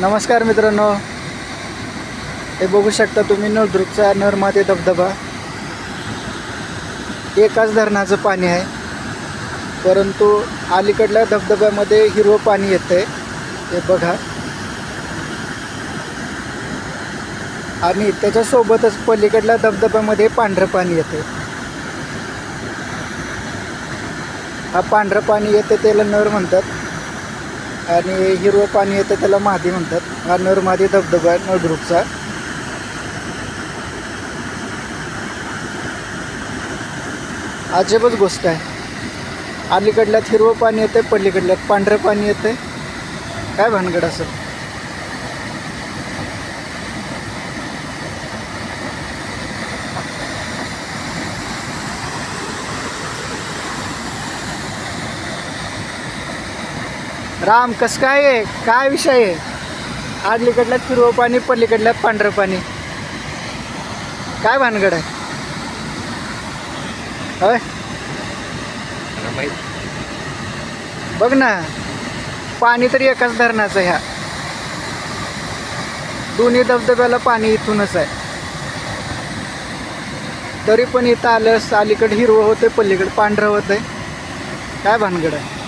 नमस्कार मित्रांनो. हे बघू शकता तुम्ही नळदुर्गचा नरमाते धबधबा. एकाच धरणाचं पाणी आहे. परंतु अलीकडल्या धबधब्यामध्ये हिरवं पाणी येतं आहे हे बघा. आणि त्याच्यासोबतच पलीकडल्या धबधब्यामध्ये पांढरं पाणी येते हा पांढरं पाणी येतं त्याला नर म्हणतात. आणि हिरवं पाणी येतं त्याला मादी म्हणतात. हा नर महादी धबधबा आहे नळदुर्गचा अजबच गोष्ट आहे. अलीकडल्यात हिरवं पाणी येतं पलीकडल्यात पांढरं पाणी येतं काय भानगड असं? राम कसं काय आहे? काय विषय आहे? अलीकडल्यात हिरवं पाणी पल्लीकडल्यात पांढरं पाणी काय भानगड आहे? होय? बघ ना पाणी तरी एकाच धरणाचं ह्या दोन्ही धबधब्याला पाणी इथूनच आहे. तरी पण इथं आलं अलीकडे हिरवं होते पल्लीकडे पांढरं होतंय. काय भानगड आहे?